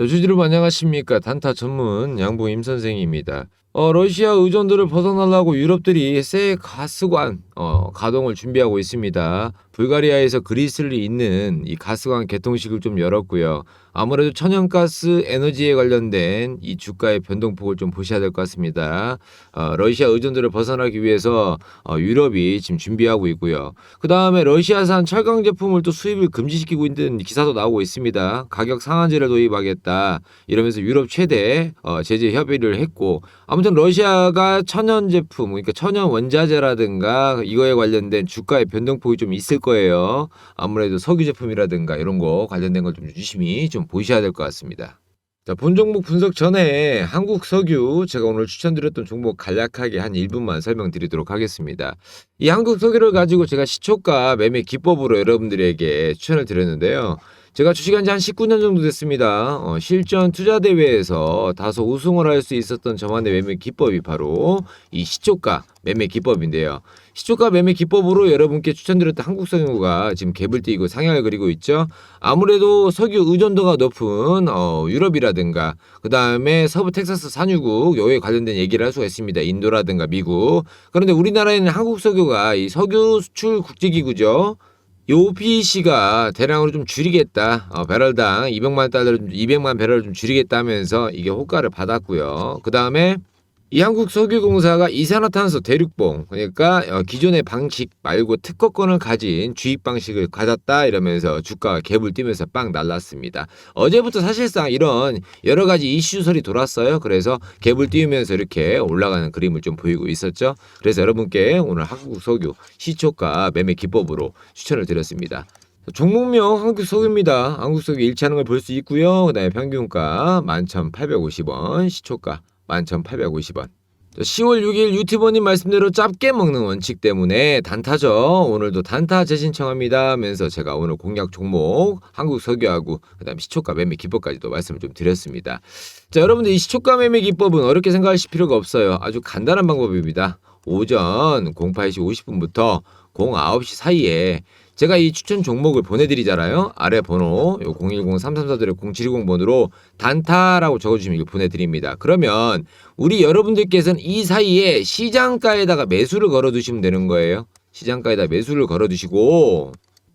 자, 주주님 안녕하십니까. 단타 전문 양봉 임 선생입니다. 어, 러시아 의존도를 벗어나려고 유럽들이 새 가스관 어, 가동을 준비하고 있습니다. 불가리아에서 그리스를 잇는 이 가스관 개통식을 좀 열었고요. 아무래도 천연가스 에너지에 관련된 이 주가의 변동폭을 좀 보셔야 될 것 같습니다. 어, 러시아 의존도를 벗어나기 위해서 어, 유럽이 지금 준비하고 있고요. 그 다음에 러시아산 철강 제품을 또 수입을 금지시키고 있는 기사도 나오고 있습니다. 가격 상한제를 도입하겠다 이러면서 유럽 최대 어, 제재 협의를 했고 아무 튼 러시아가 천연 제품 그러니까 천연 원자재라든가 이거에 관련된 주가의 변동폭이 좀 있을 거예요. 아무래도 석유 제품이라든가 이런 거 관련된 걸 좀 유심히 좀 보셔야 될 것 같습니다. 자, 본 종목 분석 전에 한국 석유 제가 오늘 추천드렸던 종목 간략하게 한 1분만 설명드리도록 하겠습니다. 이 한국 석유를 가지고 제가 시초가 매매 기법으로 여러분들에게 추천을 드렸는데요. 제가 주식한 지 한 19년 정도 됐습니다. 어, 실전 투자 대회에서 다소 우승을 할 수 있었던 저만의 매매 기법이 바로 이 시초가 매매 기법인데요. 시초가 매매 기법으로 여러분께 추천드렸던 한국 석유가 지금 갭을 띄고 상향을 그리고 있죠. 아무래도 석유 의존도가 높은 어, 유럽이라든가 그 다음에 서부 텍사스 산유국 요에 관련된 얘기를 할 수가 있습니다. 인도라든가 미국. 그런데 우리나라에는 한국 석유가 이 석유 수출 국제기구죠. 요 PEC가 대량으로 좀 줄이겠다. 어, 배럴당 200만 달러, 200만 배럴을 좀 줄이겠다면서 이게 호가를 받았고요. 그 다음에 이 한국 석유공사가 이산화탄소 대륙봉 그러니까 어, 기존의 방식 말고 특허권을 가진 주입 방식을 가졌다 이러면서 주가가 갭을 띄면서 빵 날랐습니다. 어제부터 사실상 이런 여러 가지 이슈설이 돌았어요. 그래서 갭을 띄우면서 이렇게 올라가는 그림을 좀 보이고 있었죠. 그래서 여러분께 오늘 한국 석유 시초가 매매 기법으로 추천을 드렸습니다. 종목명 한국석유입니다. 한국석유 일치하는 걸볼수 있고요. 그 다음에 평균가 11,850원, 시초가 11,850원. 10월 6일 유튜버님 말씀대로 짧게 먹는 원칙 때문에 단타죠. 오늘도 단타 재신청합니다 하면서 제가 오늘 공략 종목 한국 석유하고 그다음 시초가 매매 기법까지도 말씀을 좀 드렸습니다. 자, 여러분들 이 시초가 매매 기법은 어렵게 생각하실 필요가 없어요. 아주 간단한 방법입니다. 오전 08시 50분부터 09시 사이에 제가 이 추천 종목을 보내드리잖아요. 아래 번호 요 010-334-0720번으로 단타라고 적어주시면 이거 보내드립니다. 그러면 우리 여러분들께서는 이 사이에 시장가에다가 매수를 걸어두시면 되는 거예요. 시장가에다 매수를 걸어두시고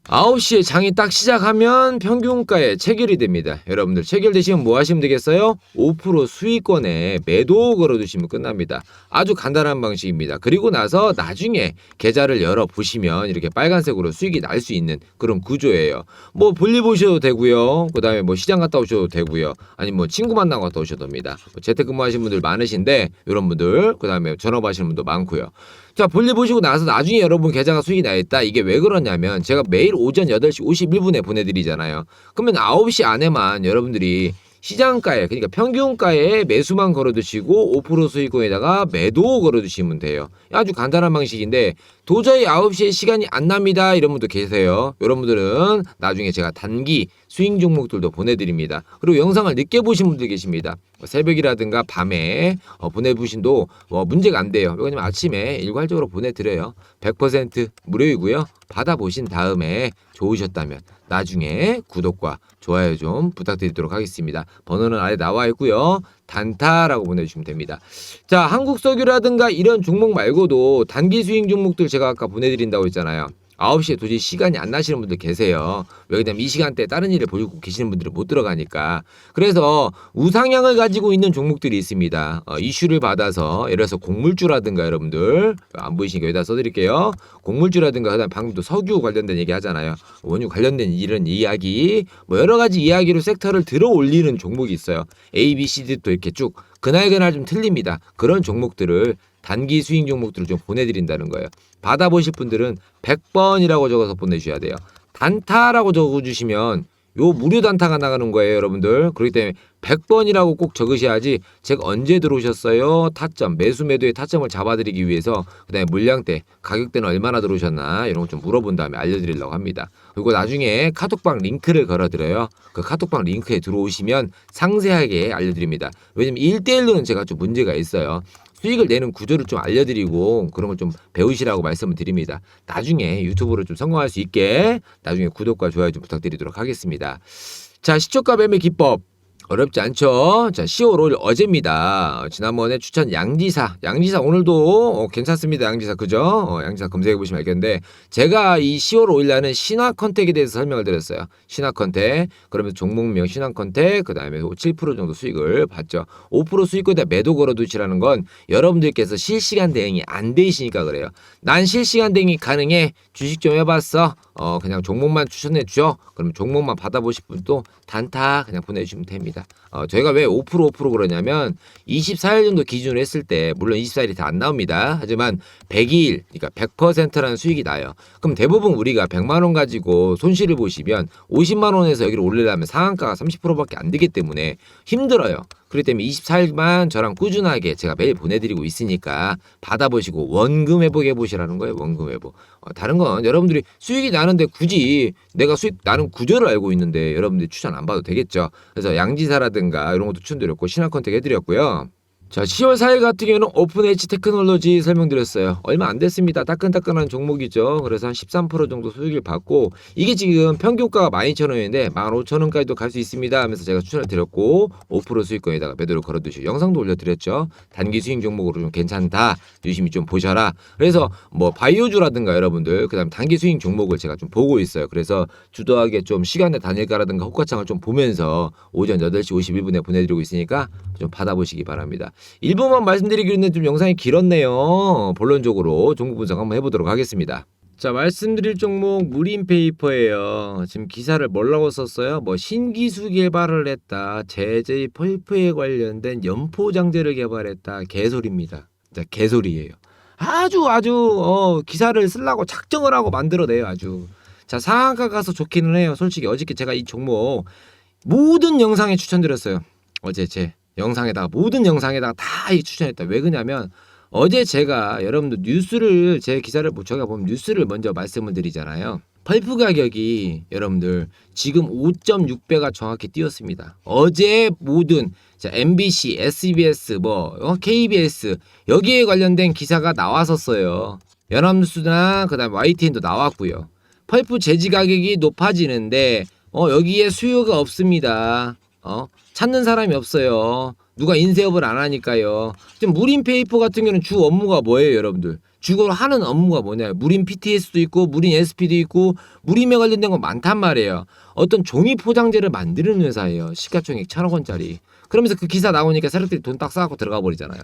9시에 장이 딱 시작하면 평균가에 체결이 됩니다. 여러분들 체결되시면 뭐 하시면 되겠어요? 5% 수익권에 매도 걸어두시면 끝납니다. 아주 간단한 방식입니다. 그리고 나서 나중에 계좌를 열어 보시면 이렇게 빨간색으로 수익이 날 수 있는 그런 구조예요. 뭐 볼일 보셔도 되고요. 그 다음에 뭐 시장 갔다 오셔도 되고요. 아니면 뭐 친구 만나고 갔다 오셔도 됩니다. 뭐 재택근무 하시는 분들 많으신데 이런 분들 그 다음에 전업하시는 분도 많고요. 자, 볼일 보시고 나서 나중에 여러분 계좌가 수익이 나 있다. 이게 왜 그러냐면 제가 매일 오전 8시 51분에 보내드리잖아요. 그러면 9시 안에만 여러분들이 시장가에 그러니까 평균가에 매수만 걸어두시고 5% 수익권에다가 매도 걸어두시면 돼요. 아주 간단한 방식인데 도저히 9시에 시간이 안 납니다. 이런 분도 계세요. 여러분들은 나중에 제가 단기 스윙 종목들도 보내드립니다. 그리고 영상을 늦게 보신 분들 계십니다. 뭐 새벽이라든가 밤에 어, 보내보신도 뭐 문제가 안 돼요. 왜냐면 아침에 일괄적으로 보내드려요. 100% 무료이고요. 받아보신 다음에 좋으셨다면 나중에 구독과 좋아요 좀 부탁드리도록 하겠습니다. 번호는 아래 나와 있고요. 단타라고 보내주시면 됩니다. 자, 한국석유라든가 이런 종목 말고도 단기 수익 종목들 제가 아까 보내드린다고 했잖아요. 9시에 도저히 시간이 안 나시는 분들 계세요. 왜냐면 이 시간대에 다른 일을 보고 계시는 분들은 못 들어가니까. 그래서 우상향을 가지고 있는 종목들이 있습니다. 어, 이슈를 받아서 예를 들어서 곡물주라든가 여러분들 안 보이시니까 여기다 써드릴게요. 곡물주라든가 그다음 방금 또 석유 관련된 얘기 하잖아요. 원유 관련된 이런 이야기 뭐 여러 가지 이야기로 섹터를 들어 올리는 종목이 있어요. A, B, C, D도 이렇게 쭉 그날 그날 좀 틀립니다. 그런 종목들을 단기 수익 종목들을 좀 보내드린다는 거예요. 받아보실 분들은 100번이라고 적어서 보내주셔야 돼요. 단타라고 적어주시면 요 무료 단타가 나가는 거예요, 여러분들. 그렇기 때문에 100번이라고 꼭 적으셔야지 제가 언제 들어오셨어요? 타점, 매수 매도의 타점을 잡아드리기 위해서 그다음에 물량대, 가격대는 얼마나 들어오셨나 이런 거 좀 물어본 다음에 알려드리려고 합니다. 그리고 나중에 카톡방 링크를 걸어드려요. 그 카톡방 링크에 들어오시면 상세하게 알려드립니다. 왜냐면 1대1로는 제가 좀 문제가 있어요. 수익을 내는 구조를 좀 알려드리고 그런 걸 좀 배우시라고 말씀을 드립니다. 나중에 유튜브로 좀 성공할 수 있게 나중에 구독과 좋아요 좀 부탁드리도록 하겠습니다. 자, 시초가 매매 기법. 어렵지 않죠? 자, 10월 5일 어제입니다. 어, 지난번에 추천 양지사. 양지사 오늘도 어, 괜찮습니다. 양지사. 그죠? 어, 양지사 검색해 보시면 알겠는데 제가 이 10월 5일 날은 신화 컨택에 대해서 설명을 드렸어요. 신화 컨택. 그러면 종목명 신화 컨택. 그다음에 7% 정도 수익을 봤죠. 5% 수익권에 매도 걸어 두시라는 건 여러분들께서 실시간 대응이 안 되시니까 그래요. 난 실시간 대응이 가능해. 주식 좀 해 봤어. 어, 그냥 종목만 추천해 줘. 그러면 종목만 받아보실 분도 단타 그냥 보내주시면 됩니다. 어, 저희가 왜 5% 5% 그러냐면 24일 정도 기준으로 했을 때 물론 24일이 다 안 나옵니다. 하지만 100일 그러니까 100%라는 수익이 나요. 그럼 대부분 우리가 100만 원 가지고 손실을 보시면 50만 원에서 여기를 올리려면 상한가가 30%밖에 안 되기 때문에 힘들어요. 그렇기 때문에 24일만 저랑 꾸준하게 제가 매일 보내드리고 있으니까 받아보시고 원금 회복 해 보시라는 거예요. 원금 회복. 어, 다른 건 여러분들이 수익이 나는데 굳이 내가 수익 나는 구조를 알고 있는데 여러분들이 추천 안 받아도 되겠죠. 그래서 양지사라든가 이런 것도 추천드렸고 신화 컨택 해드렸고요. 자, 10월 4일 같은 경우는 오픈 엣지 테크놀로지 설명드렸어요. 얼마 안 됐습니다. 따끈따끈한 종목이죠. 그래서 한 13% 정도 수익을 받고 이게 지금 평균가가 12,000원인데 15,000원까지도 갈 수 있습니다 하면서 제가 추천을 드렸고 5% 수익권에다가 매도를 걸어두시고 영상도 올려드렸죠. 단기 수익 종목으로 좀 괜찮다. 유심히 좀 보셔라. 그래서 뭐 바이오주라든가 여러분들 그다음 단기 수익 종목을 제가 좀 보고 있어요. 그래서 주도하게 좀 시간에 다닐까라든가 호가창을 좀 보면서 오전 8시 51분에 보내드리고 있으니까 좀 받아보시기 바랍니다. 일부만 말씀드리기로는 좀 영상이 길었네요. 본론적으로 종목 분석 한번 해보도록 하겠습니다. 자 말씀드릴 종목 무림페이퍼예요. 지금 기사를 뭐라고 썼어요? 뭐 신기술 개발을 했다. 제재 펄프에 관련된 연포장제를 개발했다. 개소리입니다. 자 개소리예요. 아주 아주 어, 기사를 쓰려고 작정을 하고 만들어내요 아주. 자 상한가 가서 좋기는 해요. 솔직히 어저께 제가 이 종목 모든 영상에 추천드렸어요. 어제 제 영상에다가 모든 영상에다가 다 이 추천했다. 왜 그러냐면 어제 제가 여러분들 뉴스를 제 기사를 뭐 제가 보면 뉴스를 먼저 말씀을 드리잖아요. 펄프 가격이 여러분들 지금 5.6배가 정확히 뛰었습니다. 어제 모든 자, MBC, SBS, 뭐 어, KBS 여기에 관련된 기사가 나왔었어요. 연합뉴스나 그다음 YTN도 나왔고요. 펄프 제지 가격이 높아지는데 어, 여기에 수요가 없습니다. 어, 찾는 사람이 없어요. 누가 인쇄업을 안 하니까요. 지금 무림 페이퍼 같은 경우는 주 업무가 뭐예요, 여러분들? 주로 하는 업무가 뭐냐? 무림 PTS도 있고, 무림 SP도 있고, 무림에 관련된 거 많단 말이에요. 어떤 종이 포장재를 만드는 회사예요. 시가총액 천억 원짜리. 그러면서 그 기사 나오니까 세력들이 돈 딱 쌓고 들어가 버리잖아요.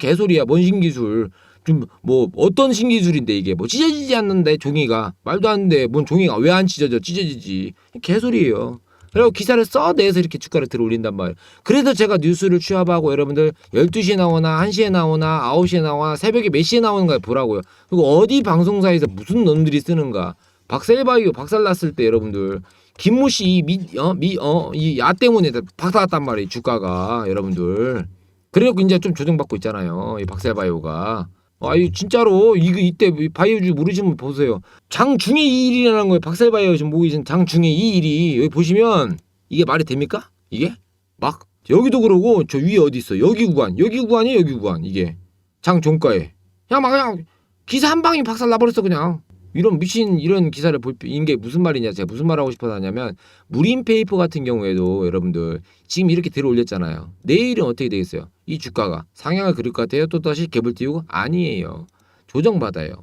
개소리야, 뭔 신기술? 좀 뭐 어떤 신기술인데 이게 뭐 찢어지지 않는데 종이가 말도 안 돼. 뭔 종이가 왜 안 찢어져? 찢어지지. 개소리예요. 그리고 기사를 써내서 이렇게 주가를 들어 올린단 말이에요. 그래도 제가 뉴스를 취합하고 여러분들 12시에 나오나 1시에 나오나 9시에 나오나 새벽에 몇 시에 나오는가 보라고요. 그리고 어디 방송사에서 무슨 놈들이 쓰는가. 박셀바이오 박살났을 때 여러분들 김모 씨미어미어이 야 때문에 박살났단 말이에요. 주가가 여러분들. 그래갖고 이제 좀 조정받고 있잖아요. 이 박셀바이오가. 아유 진짜로 이거 이때 바이오주 모르시는 분 보세요. 장중에 2일이라는 거예요. 박셀바이오 지금 보고 계신 장중에 2일이 여기 보시면 이게 말이 됩니까? 이게 막 여기도 그러고 저 위에 어디 있어? 여기 구간 여기 구간이 여기 구간 이게 장 종가에 그냥 막 그냥 기사 한 방에 박살 나버렸어 그냥. 이런 미친 이런 기사를 볼 인 게 무슨 말이냐 제가 무슨 말 하고 싶어서 하냐면 무림 페이퍼 같은 경우에도 여러분들 지금 이렇게 들어 올렸잖아요. 내일은 어떻게 되겠어요? 이 주가가 상향을 그릴 것 같아요? 또 다시 갭을 띄우고? 아니에요. 조정 받아요.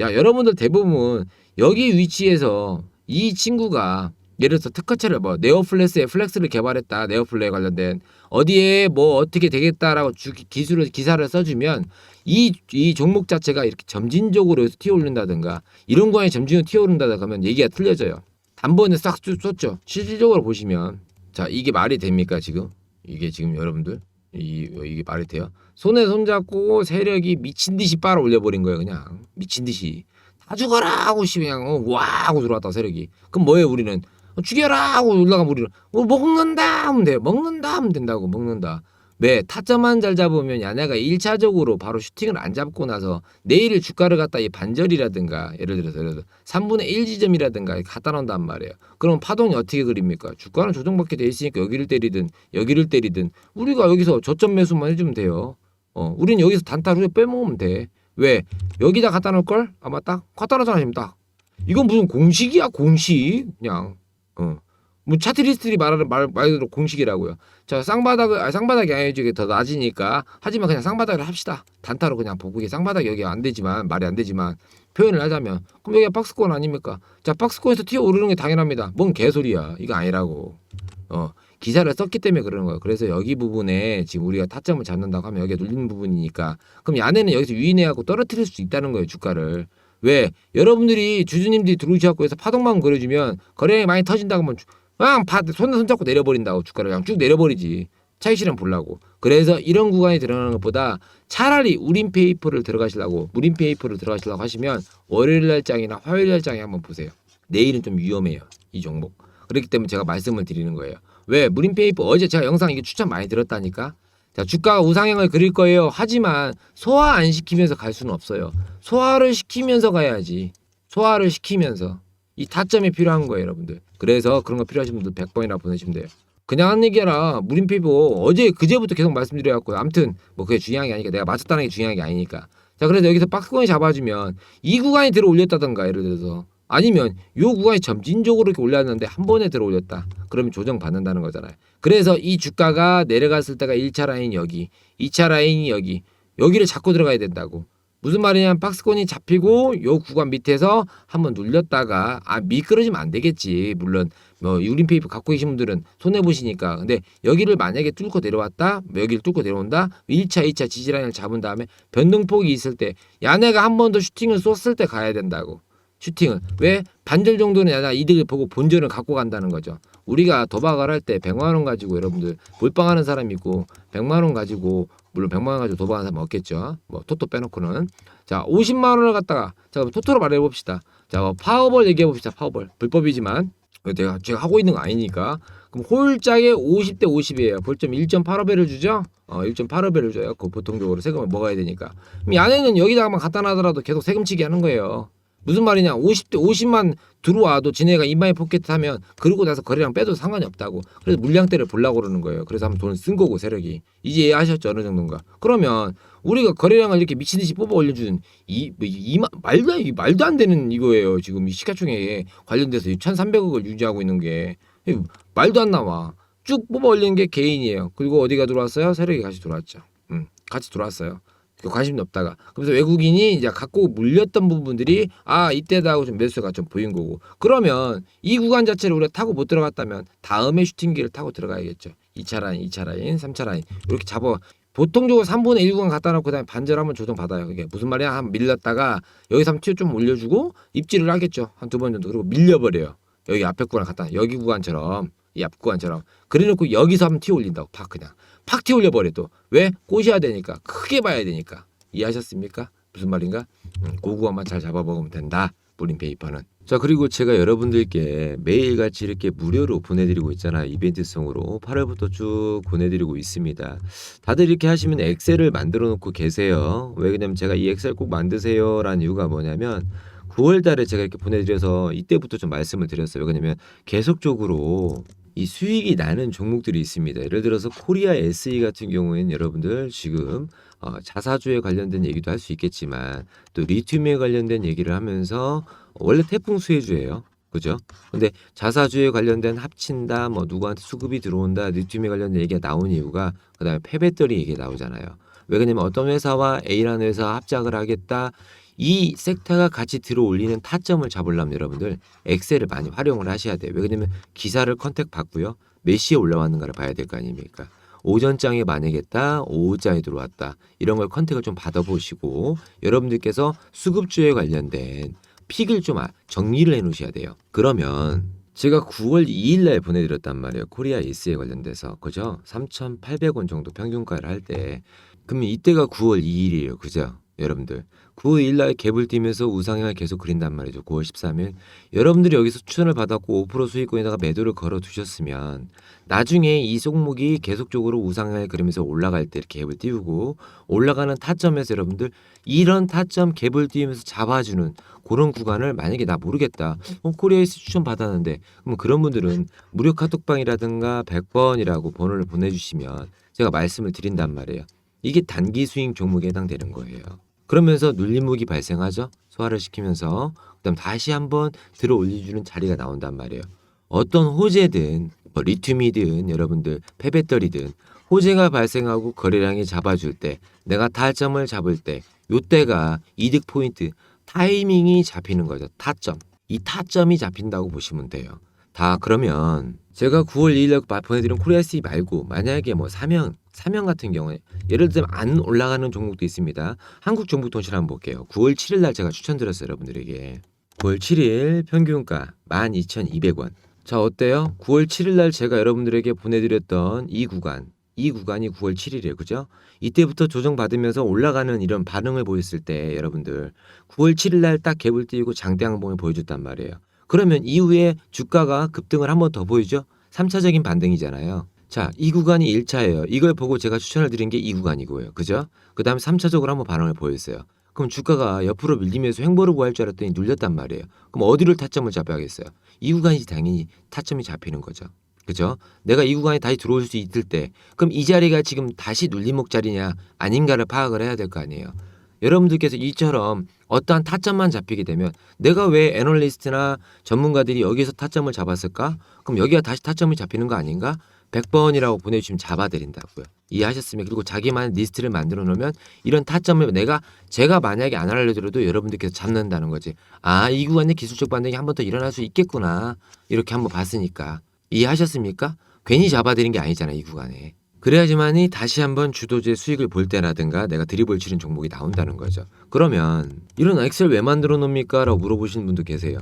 야 여러분들 대부분 여기 위치에서 이 친구가 예를 들어서 특허체를 뭐 네오플렉스에 플렉스를 개발했다 네오플레에 관련된 어디에 뭐 어떻게 되겠다라고 주, 기술을 기사를 써주면 이, 이 종목 자체가 이렇게 점진적으로 튀어 오른다든가 이런 거에 점진적으로 튀어 오른다든가 하면 얘기가 틀려져요. 단번에 싹 쏟- 쏟죠. 실질적으로 보시면 자 이게 말이 됩니까 지금? 이게 지금 여러분들 이, 이게 말이 돼요? 손에 손 잡고 세력이 미친 듯이 빨아 올려버린 거예요 그냥 미친 듯이 다 죽어라 하고 씨 그냥 어, 와 하고 들어왔다 세력이 그럼 뭐예요 우리는 어, 죽여라 하고 올라가면 우리는 어, 먹는다 하면 돼요 먹는다 하면 된다고 먹는다 왜 타점만 잘 잡으면 야네가 1차적으로 바로 슈팅을 안 잡고 나서 내일 주가를 갖다 이 반절이라든가 예를 들어서 예를 들어서 3분의 1 지점이라든가 갖다 놓는단 말이에요. 그럼 파동이 어떻게 그립니까? 주가는 조정받게 돼 있으니까 여기를 때리든 여기를 때리든 우리가 여기서 저점 매수만 해주면 돼요. 어, 우리는 여기서 단타로 빼먹으면 돼. 왜? 여기다 갖다 놓을 걸? 아마 딱 갖다 놓잖아 지금 딱. 이건 무슨 공식이야 공식 그냥. 어. 뭐 차트리스트들이 말하는 말 말대로 공식이라고요. 자 쌍바닥을 아, 쌍바닥이 아니죠 이게 더 낮으니까 하지만 그냥 쌍바닥을 합시다. 단타로 그냥 보고 이게 쌍바닥 여기 안 되지만 말이 안 되지만 표현을 하자면 그럼 여기가 박스권 아닙니까? 자 박스권에서 튀어 오르는 게 당연합니다. 뭔 개소리야 이거 아니라고. 어 기사를 썼기 때문에 그러는 거예요. 그래서 여기 부분에 지금 우리가 타점을 잡는다고 하면 여기가 눌리는 부분이니까 그럼 야네는 여기서 유인해갖고 떨어뜨릴 수 있다는 거예요 주가를. 왜? 여러분들이 주주님들이 들어오셔갖고 해서 파동만 그려주면 거래량이 많이 터진다고 하면 주- 그냥 바, 손에 손잡고 내려버린다고 주가를 그냥 쭉 내려버리지. 차익 실현 보려고. 그래서 이런 구간이 들어가는 것보다 차라리 우린 페이퍼를 들어가시려고 무린 페이퍼를 들어가시려고 하시면 월요일 날장이나 화요일 날장에 한번 보세요. 내일은 좀 위험해요 이 종목. 그렇기 때문에 제가 말씀을 드리는 거예요. 왜? 무린 페이퍼 어제 제가 영상 이게 추천 많이 들었다니까 자 주가가 우상향을 그릴 거예요. 하지만 소화 안 시키면서 갈 수는 없어요. 소화를 시키면서 가야지. 소화를 시키면서. 이 타점이 필요한 거예요 여러분들. 그래서 그런 거 필요하신 분들 100번이나 보내시면 돼요. 그냥 한 얘기하라. 무린 페이퍼 어제 그제부터 계속 말씀드려갖고요. 아무튼 뭐 그게 중요한 게 아니니까. 내가 맞췄다는 게 중요한 게 아니니까. 자 그래서 여기서 박스권이 잡아주면 이 구간이 들어 올렸다던가 예를 들어서 아니면 요 구간이 점진적으로 이렇게 올랐는데 한 번에 들어 올렸다. 그러면 조정 받는다는 거잖아요. 그래서 이 주가가 내려갔을 때가 1차 라인 여기 2차 라인이 여기 여기를 잡고 들어가야 된다고. 무슨 말이냐면 박스권이 잡히고 요 구간 밑에서 한번 눌렸다가 아 미끄러지면 안 되겠지. 물론 뭐 유린페이퍼 갖고 계신 분들은 손해 보시니까. 근데 여기를 만약에 뚫고 내려왔다 뭐 여기를 뚫고 내려온다 1차 2차 지지라인을 잡은 다음에 변동폭이 있을 때 야네가 한 번 더 슈팅을 쏘았을 때 가야 된다고 슈팅을 왜 반절 정도는 야나 이득을 보고 본전을 갖고 간다는 거죠. 우리가 도박을 할 때 100만 원 가지고 여러분들 몰빵하는 사람이 있고 100만 원 가지고 물론 100만 원 가지고 도박하는 사람 없겠죠. 뭐 토토 빼놓고는. 자 50만 원을 갖다가 자 그럼 토토로 말해 봅시다. 자 뭐 파워볼 얘기해 봅시다 파워볼. 불법이지만. 내가 제가 하고 있는 거 아니니까. 그럼 홀짝에 50대 50이에요. 벌점 1.85배를 주죠? 어 1.85배를 줘요. 그 보통적으로 세금을 먹어야 되니까. 그럼 야네는 여기다가만 갖다 놔더라도 계속 세금치기 하는 거예요 무슨 말이냐 50대 50만 들어와도 지네가 인마이 포켓 하면 그러고 나서 거래량 빼도 상관이 없다고. 그래서 물량대를 보려고 그러는 거예요. 그래서 한번 돈을 쓴 거고 세력이. 이제 이해하셨죠? 어느 정도인가. 그러면 우리가 거래량을 이렇게 미친 듯이 뽑아 올려주는 이, 뭐, 이, 이 마- 말도 안- 이 말도 안 되는 이거예요. 지금 이 시가총액에 관련돼서 1,300억을 유지하고 있는 게. 이 말도 안 나와. 쭉 뽑아 올리는 게 개인이에요. 그리고 어디가 들어왔어요? 세력이 같이 들어왔죠. 음 같이 들어왔어요. 그 관심이 없다가. 그래서 외국인이 이제 갖고 물렸던 부분들이 아 이때다 하고 좀 매수가 좀 보인 거고. 그러면 이 구간 자체를 우리가 타고 못 들어갔다면 다음에 슈팅기를 타고 들어가야겠죠. 2차 라인 2차 라인 3차 라인. 이렇게 잡아. 보통적으로 3분의 1 구간 갖다 놓고 그다음에 반절하면 조정 받아요. 그게 무슨 말이야? 한 밀렸다가 여기서 한번 튀어 좀 올려주고 입질을 하겠죠. 한 두 번 정도. 그리고 밀려버려요. 여기 앞에 구간 갖다 여기 구간처럼 이 앞 구간처럼. 그래놓고 여기서 한번 튀어 올린다고. 팍 그냥 팍 튀어 올려 버려 또 왜? 꼬셔야 되니까 크게 봐야 되니까. 이해하셨습니까? 무슨 말인가? 음, 그 구간만 잘 잡아먹으면 된다 뿌린 페이퍼는. 자 그리고 제가 여러분들께 매일같이 이렇게 무료로 보내드리고 있잖아요 이벤트성으로. 8월부터 쭉 보내드리고 있습니다. 다들 이렇게 하시면 엑셀을 만들어 놓고 계세요. 왜 그러냐면 제가 이 엑셀 꼭 만드세요 라는 이유가 뭐냐면 9월 달에 제가 이렇게 보내드려서 이때부터 좀 말씀을 드렸어요. 왜냐면 계속적으로 이 수익이 나는 종목들이 있습니다. 예를 들어서 코리아 SE 같은 경우에는 여러분들 지금 어, 자사주에 관련된 얘기도 할 수 있겠지만 또 리튬에 관련된 얘기를 하면서 원래 태풍 수혜주예요. 그죠? 근데 자사주에 관련된 합친다, 뭐 누구한테 수급이 들어온다, 리튬에 관련된 얘기가 나온 이유가 그다음에 폐배터리 얘기 나오잖아요. 왜 그러냐면 어떤 회사와 A라는 회사 합작을 하겠다. 이 섹터가 같이 들어올리는 타점을 잡으려면 여러분들 엑셀을 많이 활용을 하셔야 돼요. 왜 그러냐면 기사를 컨택 받고요. 몇 시에 올라왔는가를 봐야 될 거 아닙니까? 오전장에 만약에다 오후장에 들어왔다. 이런 걸 컨택을 좀 받아보시고 여러분들께서 수급주에 관련된 픽을 좀 아- 정리를 해 놓으셔야 돼요. 그러면 제가 9월 2일 날 보내드렸단 말이에요. 코리아 에스에 관련돼서. 그죠? 3,800원 정도 평균가를 할 때. 그러면 이때가 9월 2일이에요. 그죠? 여러분들. 9월 2일 날 갭을 띄면서 우상향을 계속 그린단 말이죠. 9월 13일. 여러분들이 여기서 추천을 받았고 5% 수익권에다가 매도를 걸어 두셨으면 나중에 이 종목이 계속적으로 우상향을 그리면서 올라갈 때 이렇게 갭을 띄우고 올라가는 타점에서 여러분들 이런 타점 갭을 띄우면서 잡아주는 그런 구간을 만약에 나 모르겠다. 어, 코리아에서 추천 받았는데 그럼 그런 분들은 무료 카톡방이라든가 100번이라고 번호를 보내주시면 제가 말씀을 드린단 말이에요. 이게 단기 스윙 종목에 해당되는 거예요. 그러면서 눌림목이 발생하죠. 소화를 시키면서 그다음 다시 한번 들어 올려주는 자리가 나온단 말이에요. 어떤 호재든 뭐 리튬이든 여러분들 폐배터리든 호재가 발생하고 거래량이 잡아줄 때 내가 타점을 잡을 때 요때가 이득 포인트 타이밍이 잡히는 거죠. 타점. 이 타점이 잡힌다고 보시면 돼요. 다 그러면 제가 9월 2일 날 보내드린 코리아C 말고 만약에 뭐 사명 사명 같은 경우에 예를 들면 안 올라가는 종목도 있습니다. 한국 정보통신 한번 볼게요. 9월 7일 날 제가 추천드렸어요 여러분들에게 9월 7일 평균가 12,200원. 자 어때요? 9월 7일 날 제가 여러분들에게 보내드렸던 이 구간 이 구간이 9월 7일이에요. 그죠? 이때부터 조정받으면서 올라가는 이런 반응을 보였을 때 여러분들 9월 7일 날 딱 갭을 띄우고 장대 항봉을 보여줬단 말이에요. 그러면 이후에 주가가 급등을 한 번 더 보이죠? 3차적인 반등이잖아요. 자, 이 구간이 1차예요. 이걸 보고 제가 추천을 드린 게 이 구간이고요. 그죠? 그 다음에 3차적으로 한번 반응을 보였어요. 그럼 주가가 옆으로 밀리면서 횡보를 구할 줄 알았더니 눌렸단 말이에요. 그럼 어디를 타점을 잡아야겠어요? 이 구간이 당연히 타점이 잡히는 거죠. 그죠? 내가 이 구간에 다시 들어올 수 있을 때 그럼 이 자리가 지금 다시 눌림목 자리냐 아닌가를 파악을 해야 될 거 아니에요. 여러분들께서 이처럼 어떠한 타점만 잡히게 되면 내가 왜 애널리스트나 전문가들이 여기서 타점을 잡았을까? 그럼 여기가 다시 타점이 잡히는 거 아닌가? 100번이라고 보내주시면 잡아드린다고요. 이해하셨으면 그리고 자기만의 리스트를 만들어 놓으면 이런 타점을 내가 제가 만약에 안 알려드려도 여러분들께서 잡는다는 거지. 아, 이 구간에 기술적 반등이 한 번 더 일어날 수 있겠구나. 이렇게 한번 봤으니까. 이해하셨습니까? 괜히 잡아드린 게 아니잖아요, 이 구간에. 그래야지만이 다시 한번 주도주의 수익을 볼 때라든가 내가 드리블 치는 종목이 나온다는 거죠. 그러면 이런 엑셀 왜 만들어 놓습니까? 라고 물어보시는 분도 계세요.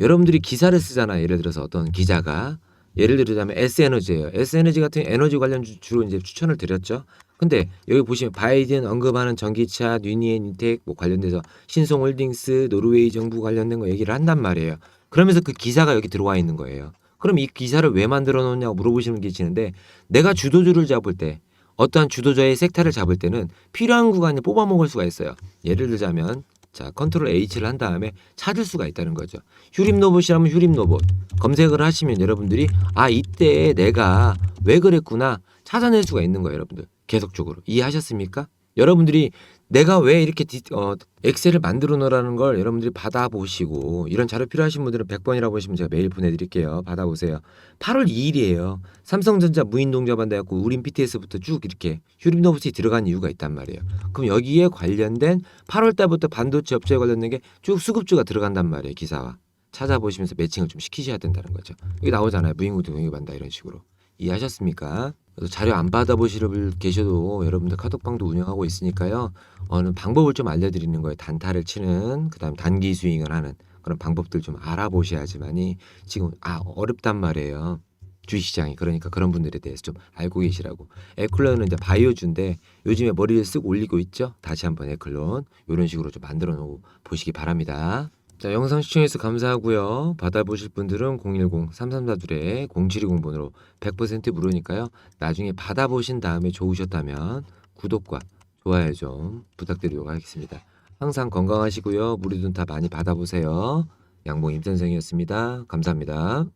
여러분들이 기사를 쓰잖아요. 예를 들어서 어떤 기자가 예를 들자면 S에너지예요. S에너지 같은 에너지 관련 주- 주로 이제 추천을 드렸죠. 근데 여기 보시면 바이든 언급하는 전기차, 뉴니엔 인텍 뭐 관련돼서 신송홀딩스, 노르웨이 정부 관련된 거 얘기를 한단 말이에요. 그러면서 그 기사가 여기 들어와 있는 거예요. 그럼 이 기사를 왜 만들어 놓냐고 물어보시는 게 계시는데 내가 주도주를 잡을 때 어떠한 주도자의 섹터를 잡을 때는 필요한 구간을 뽑아 먹을 수가 있어요. 예를 들자면 자 컨트롤 H를 한 다음에 찾을 수가 있다는 거죠. 휴림 로봇이라면 휴림 로봇 검색을 하시면 여러분들이 아 이때 내가 왜 그랬구나 찾아낼 수가 있는 거예요, 여러분들. 계속적으로 이해하셨습니까? 여러분들이 내가 왜 이렇게 디, 어, 엑셀을 만들어 놓으라는 걸 여러분들이 받아보시고 이런 자료 필요하신 분들은 100번이라고 하시면 제가 메일 보내드릴게요. 받아보세요. 8월 2일이에요. 삼성전자 무인동자반 돼갖고 우린 BTS부터 쭉 이렇게 휴림노브스에 들어간 이유가 있단 말이에요. 그럼 여기에 관련된 8월 달부터 반도체 업체에 관련된 게 쭉 수급주가 들어간단 말이에요. 기사와. 찾아보시면서 매칭을 좀 시키셔야 된다는 거죠. 이게 나오잖아요. 무인구도 동의반다 이런 식으로. 이해하셨습니까? 자료 안 받아보실 분 계셔도 여러분들 카톡방도 운영하고 있으니까요. 어느 방법을 좀 알려드리는 거예요. 단타를 치는 그다음 단기 스윙을 하는 그런 방법들 좀 알아보셔야지만이 지금 아 어렵단 말이에요. 주식시장이 그러니까 그런 분들에 대해서 좀 알고 계시라고. 에클론은 이제 바이오주인데 요즘에 머리를 쓱 올리고 있죠. 다시 한번 에클론 이런 식으로 좀 만들어 놓고 보시기 바랍니다. 자 영상 시청해서 감사하고요. 받아보실 분들은 010-3342-0720번으로 100% 무료니까요. 나중에 받아보신 다음에 좋으셨다면 구독과 좋아요 좀 부탁드리도록 하겠습니다. 항상 건강하시고요. 무료든 다 많이 받아보세요. 양봉 임선생이었습니다. 감사합니다.